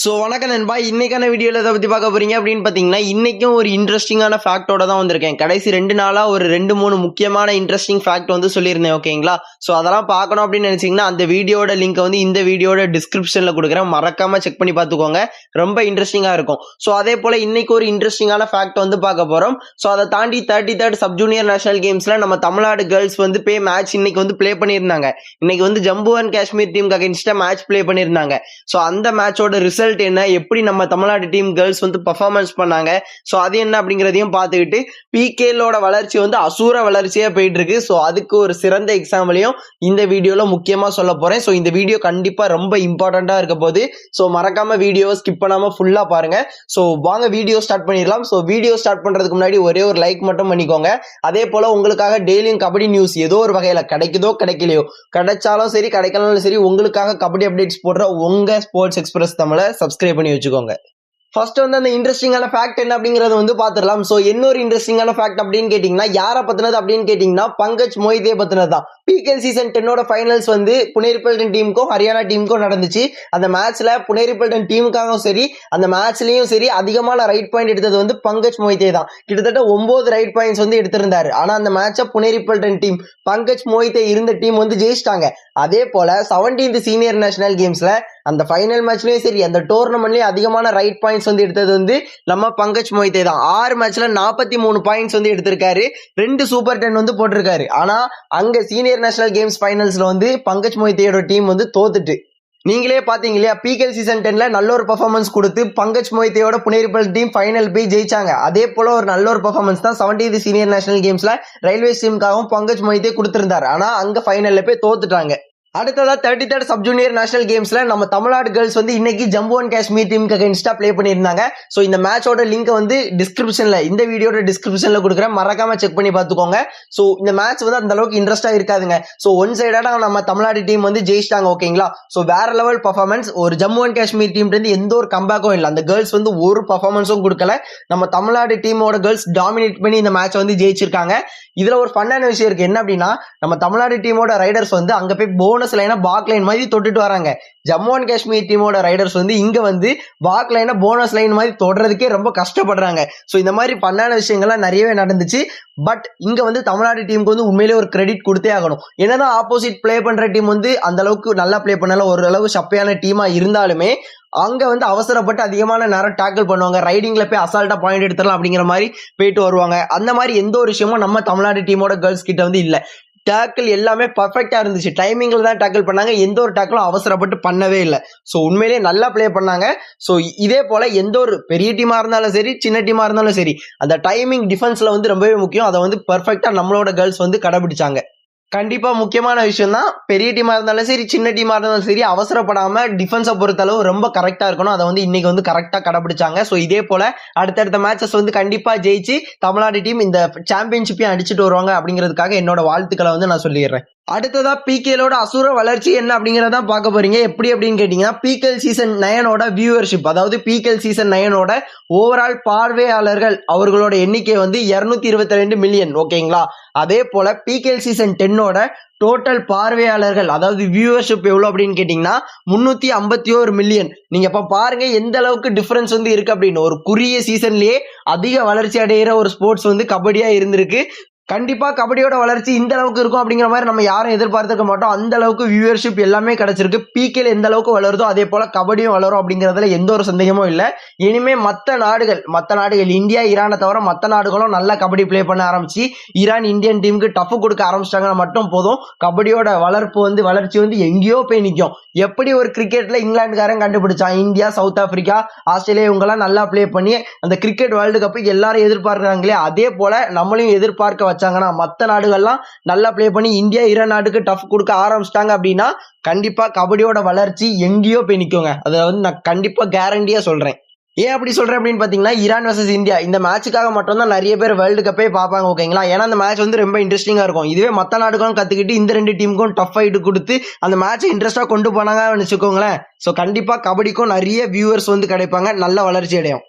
So வணக்கம் நண்பா. இன்னைக்கான வீடியோவில் எதை பற்றி பார்க்க போறீங்க. அப்படின்னு பார்த்தீங்கன்னா இன்னைக்கும் ஒரு இன்ட்ரெஸ்டிங்கான ஃபேக்டோட தான் வந்திருக்கேன். கடைசி ரெண்டு நாளாக ஒரு ரெண்டு மூணு முக்கியமான இன்ட்ரெஸ்டிங் ஃபேக்ட் வந்து சொல்லியிருந்தேன் ஓகேங்களா? ஸோ அதெல்லாம் பார்க்கணும் அப்படின்னு நினச்சிங்கன்னா அந்த வீடியோட லிங்க்கை வந்து இந்த வீடியோட டிஸ்கிரிப்ஷனில் கொடுக்குறேன். மறக்காம செக் பண்ணி பார்த்துக்கோங்க. ரொம்ப இன்ட்ரெஸ்டிங்காக இருக்கும். ஸோ அதே போல் இன்னைக்கு ஒரு இன்ட்ரெஸ்டிங்கான ஃபேக்ட் வந்து பார்க்க போகிறோம் ஸோ அதை தாண்டி thirty third sub junior national கேம்ஸில் நம்ம தமிழ்நாடு கேர்ள்ஸ் வந்து பே மேட்ச் இன்னைக்கு வந்து ப்ளே பண்ணியிருந்தாங்க. இன்றைக்கி வந்து ஜம்மு அண்ட் காஷ்மீர் டீமுக்கு அகேன்ஸ்டாக மேட்ச் ப்ளே பண்ணியிருந்தாங்க. ஸோ அந்த மேட்சோட ரிசல்ட் என்ன எப்படி நம்ம தமிழ்நாடு டீம் கேர்ள்ஸ் வந்து பர்ஃபார்மன்ஸ் பண்ணாங்க ஸோ அது என்ன அப்படிங்கிறதையும் பார்த்துக்கிட்டு பிகேலோட வளர்ச்சி வந்து அசூர வளர்ச்சியாக போயிட்டு இருக்கு ஸோ அதுக்கு ஒரு சிறந்த எக்ஸாம்பிளையும் இந்த வீடியோவில் முக்கியமாக சொல்ல போகிறேன் ஸோ இந்த வீடியோ கண்டிப்பாக ரொம்ப இம்பார்ட்டண்ட்டாக இருக்க போது ஸோ மறக்காம வீடியோவை ஸ்கிப் பண்ணாமல் ஃபுல்லாக பாருங்க. ஸோ வாங்க வீடியோ ஸ்டார்ட் பண்ணிடலாம். ஸோ வீடியோ ஸ்டார்ட் பண்ணுறதுக்கு முன்னாடி ஒரே ஒரு லைக் மட்டும் பண்ணிக்கோங்க. அதே போல் உங்களுக்காக டெய்லியும் கபடி நியூஸ் ஏதோ ஒரு வகையில் கிடைக்குதோ கிடைக்கலையோ கிடைச்சாலும் சரி கிடைக்கலனாலும் சரி உங்களுக்காக கபடி அப்டேட்ஸ் போடுற உங்கள் ஸ்போர்ட்ஸ் எக்ஸ்பிரஸ் தமிழை சப்ஸ்கிரைப் பண்ணி வச்சுக்கோங்க. ஃபர்ஸ்ட் வந்து அந்த இன்ட்ரெஸ்டிங்கான ஃபேக்ட் என்ன அப்படிங்கறத வந்து பாத்துடலாம். ஸோ இன்னொரு இன்ட்ரெஸ்டிங்கான ஃபேக்ட் அப்படின்னு கேட்டிங்கன்னா யாரை பத்தினது அப்படின்னு கேட்டிங்கன்னா பங்கஜ் மொய்தே பத்தினது தான். பிகேல் சீசன் டென்னோட ஃபைனல்ஸ் வந்து புனேரிப்பல்டன் டீமுக்கும் ஹரியானா டீமுக்கும் நடந்துச்சு. அந்த மேட்ச்ல புனேரிப்பல்டன் டீமுக்காகவும் சரி அந்த மேட்ச்லயும் சரி அதிகமான ரைட் பாயிண்ட் எடுத்தது வந்து பங்கஜ் மொய்தே தான். கிட்டத்தட்ட ஒன்பது ரைட் பாயிண்ட்ஸ் வந்து எடுத்திருந்தாரு. ஆனா அந்த மேட்சை புனேரிப்பல்டன் டீம் பங்கஜ் மொய்தே இருந்த டீம் வந்து ஜெயிச்சிட்டாங்க. அதே போல செவன்டீன்த் சீனியர் நேஷனல் கேம்ஸ்ல அந்த ஃபைனல் மேட்ச்லயும் சரி அந்த டோர்னமெண்ட்லயும் அதிகமான ரைட் பாயிண்ட்ஸ் வந்து எடுத்தது வந்து நம்ம பங்கஜ் மொய்தே தான். ஆறு மேட்ச்ல நாற்பத்தி மூணு பாயிண்ட்ஸ் வந்து எடுத்திருக்காரு. ரெண்டு சூப்பர் டென் வந்து போட்டிருக்காரு. ஆனா அங்க சீனியர் நேஷனல் கேம்ஸ் ஃபைனல்ஸ்ல வந்து பங்கஜ் மொய்தேயோட டீம் வந்து தோத்துட்டு. நீங்களே பாத்தீங்க இல்லையா பிகேல் சீசன் டென்ல நல்ல ஒரு பர்ஃபார்மன்ஸ் கொடுத்து பங்கஜ் மொய்தேயோட புனேரிப்பல் டீம் ஃபைனல் போய் ஜெயிச்சாங்க. அதே போல ஒரு நல்ல ஒரு பர்ஃபார்மன்ஸ் தான் செவன்டீன்த் சீனியர் நேஷனல் கேம்ஸ்ல ரயில்வே டீமுக்காகவும் பங்கஜ் மொய்தே கொடுத்திருந்தாரு. ஆனா அங்க ஃபைனல்ல போய் தோத்துட்டாங்க. அடுத்ததாக thirty third sub junior national கேம்ஸில் நம்ம தமிழ்நாடு கேர்ள்ஸ் வந்து இன்னைக்கு ஜம்மு அண்ட் காஷ்மீர் டீமுக்கு அகேன்ஸ்டாக ப்ளே பண்ணியிருந்தாங்க. ஸோ இந்த மேட்சோட லிங்க் வந்து டிஸ்கிரிப்ஷனில் இந்த வீடியோட டிஸ்கிரிப்ஷனில் கொடுக்குறேன். மறக்காம செக் பண்ணி பார்த்துக்கோங்க. ஸோ இந்த மேட்ச் வந்து அந்த அளவுக்கு இன்ட்ரெஸ்டா இருக்காதுங்க. ஸோ ஒன் சைடாக நம்ம தமிழ்நாடு டீம் வந்து ஜெயிச்சிட்டாங்க ஓகேங்களா ஸோ வேற லெவல் பர்ஃபார்மன்ஸ் ஒரு ஜம்மு அண்ட் காஷ்மீர் டீம்லேருந்து எந்த ஒரு கம்பேக்கும் இல்லை. அந்த கேர்ள்ஸ் வந்து ஒரு பர்ஃபார்மன்ஸும் கொடுக்கல. நம்ம தமிழ்நாடு டீமோட கேர்ள்ஸ் டாமினேட் பண்ணி இந்த மேட்ச் வந்து ஜெயிச்சிருக்காங்க. இதில் ஒரு ஃபன்னான விஷயம் இருக்குது என்ன அப்படின்னா நம்ம தமிழ்நாடு டீமோட ரைடர்ஸ் வந்து அங்கே போய் போனஸ் லைனா பாக் லைன் மாதிரி தொட்டுட்டு வராங்க. ஜம்மு அண்ட் காஷ்மீர் டீமோட ரைடர்ஸ் வந்து இங்க வந்து பாக் லைனை போனஸ் லைன் மாதிரி தொடுறதுக்கே ரொம்ப கஷ்டப்படுறாங்க. ஸோ இந்த மாதிரி பண்ணான விஷயங்கள்லாம் நிறையவே நடந்துச்சு. பட் இங்க வந்து தமிழ்நாடு டீமுக்கு வந்து உண்மையிலே ஒரு கிரெடிட் கொடுத்தே ஆகணும். என்னதான் ஆப்போசிட் ப்ளே பண்ற டீம் வந்து அந்த அளவுக்கு நல்லா ப்ளே பண்ணல ஓரளவு சப்பையான டீமா இருந்தாலுமே அங்க வந்து அவசரப்பட்டு அதிகமான நேரம் டேக்கிள் பண்ணுவாங்க. ரைடிங்ல போய் அசால்ட்டா பாயிண்ட் எடுத்துடலாம் அப்படிங்கிற மாதிரி போயிட்டு வருவாங்க. அந்த மாதிரி எந்த ஒரு விஷயமும் நம்ம தமிழ்நாடு டீமோட கேர்ள்ஸ் கிட்ட வந்து இல்லை. டேக்கிள் எல்லாமே பர்ஃபெக்டாக இருந்துச்சு. டைமிங்கில் தான் டேக்கிள் பண்ணாங்க. எந்த ஒரு டேக்கிளும் அவசரப்பட்டு பண்ணவே இல்லை. ஸோ உண்மையிலேயே நல்லா ப்ளே பண்ணாங்க. ஸோ இதே போல் எந்த ஒரு பெரிய டீமாக இருந்தாலும் சரி சின்ன டீமாக இருந்தாலும் சரி அந்த டைமிங் டிஃபென்ஸில் வந்து ரொம்பவே முக்கியம். அதை வந்து பர்ஃபெக்டாக நம்மளோட கேர்ள்ஸ் வந்து கடைபிடிச்சாங்க. கண்டிப்பா முக்கியமான விஷயம் தான் பெரிய டீமா இருந்தாலும் சரி சின்ன டீமா இருந்தாலும் சரி அவசரப்படாம டிஃபென்ஸை பொறுத்தளவு ரொம்ப கரெக்டா இருக்கணும். அதை வந்து இன்னைக்கு வந்து கரெக்டா கடைபிடிச்சாங்க. ஸோ இதே போல அடுத்தடுத்த மேட்சஸ் வந்து கண்டிப்பா ஜெயிச்சு தமிழ்நாடு டீம் இந்த சாம்பியன்ஷிப்பையும் அடிச்சுட்டு வருவாங்க அப்படிங்கிறதுக்காக என்னோட வாழ்த்துக்களை வந்து நான் சொல்லிடுறேன். அடுத்ததா பிகேலோட அசுர வளர்ச்சி என்ன அப்படிங்கறத பார்க்க போறீங்க. எப்படி அப்படின்னு கேட்டீங்கன்னா பிகேல் சீசன் நயனோட வியூவர்ஷிப் அதாவது பிகேல் சீசன் நயனோட ஓவரால் பார்வையாளர்கள் அவர்களோட எண்ணிக்கை வந்து இருநூத்தி இருபத்தி ரெண்டு மில்லியன் ஓகேங்களா அதே போல பிகேல் சீசன் டென்னோட டோட்டல் பார்வையாளர்கள் அதாவது வியூவர்ஷிப் எவ்வளோ அப்படின்னு கேட்டிங்கன்னா முந்நூற்றி ஐம்பத்தி ஒரு மில்லியன் நீங்கள் இப்போ பாருங்கள் எந்த அளவுக்கு டிஃப்ரென்ஸ் வந்து இருக்குது அப்படின்னு. ஒரு குறுகிய சீசன்லேயே அதிக வளர்ச்சி அடைகிற ஒரு ஸ்போர்ட்ஸ் வந்து கபடியாக இருந்திருக்கு. கண்டிப்பாக கபடியோட வளர்ச்சி இந்த அளவுக்கு இருக்கும் அப்படிங்கிற மாதிரி நம்ம யாரும் எதிர்பார்த்துக்க மாட்டோம். அந்த அளவுக்கு வியூவர்ஷிப் எல்லாமே கிடச்சிருக்கு. பிகேல எந்த அளவுக்கு வளருதோ அதே போல் கபடியும் வளரும் அப்படிங்கிறதுல எந்த ஒரு சந்தேகமும் இல்லை. இனிமே மற்ற நாடுகள் மற்ற நாடுகள் இந்தியா ஈரானை தவிர மற்ற நாடுகளும் நல்லா கபடி ப்ளே பண்ண ஆரம்பிச்சு ஈரான் இந்தியன் டீமுக்கு டஃப் கொடுக்க ஆரம்பிச்சிட்டாங்கன்னா மட்டும் போதும். கபடியோட வளர்ப்பு வந்து வளர்ச்சி வந்து எங்கேயோ போய் நிற்கும் எப்படி ஒரு கிரிக்கெட்ல இங்கிலாந்துக்காரன் கண்டுபிடிச்சான்? இந்தியா சவுத் ஆப்பிரிக்கா ஆஸ்திரேலியா இவங்கெல்லாம் நல்லா ப்ளே பண்ணி அந்த கிரிக்கெட் வேர்ல்டு கப்பு எல்லாரும் எதிர்பார்க்குறாங்களே அதே போல நம்மளையும் எதிர்பார்க்க வச்சாங்கன்னா மற்ற நாடுகள்லாம் நல்லா ப்ளே பண்ணி இந்தியா இரு நாட்டுக்கு டஃப் கொடுக்க ஆரம்பிச்சிட்டாங்க அப்படின்னா கண்டிப்பா கபடியோட வளர்ச்சி எங்கேயோ போய் நிற்குங்க அதை வந்து நான் கண்டிப்பா கேரண்டியா சொல்றேன். ஏன் அப்படி சொல்கிறேன் அப்படின்னு பார்த்தீங்கன்னா ஈரான் வர்சஸ் இந்தியா இந்த மேட்சுக்காக மட்டும்தான் நிறைய பேர் வேர்ல்டு கப்பே பார்ப்பாங்க ஓகேங்களா ஏன்னா அந்த மேட்ச் வந்து ரொம்ப இன்ட்ரெஸ்டிங்காக இருக்கும். இதுவே மற்ற நாடுகளும் கற்றுக்கிட்டு இந்த ரெண்டு டீமுக்கும் டஃப் ஆகிட்டு கொடுத்து அந்த மேட்ச்சை இன்ட்ரெஸ்ட்டாக கொண்டு போனாங்கன்னு வச்சுக்கோங்களேன். ஸோ கண்டிப்பாக கபடிக்கும் நிறைய வியூவர்ஸ் வந்து கிடைப்பாங்க. நல்ல வளர்ச்சி அடையும்.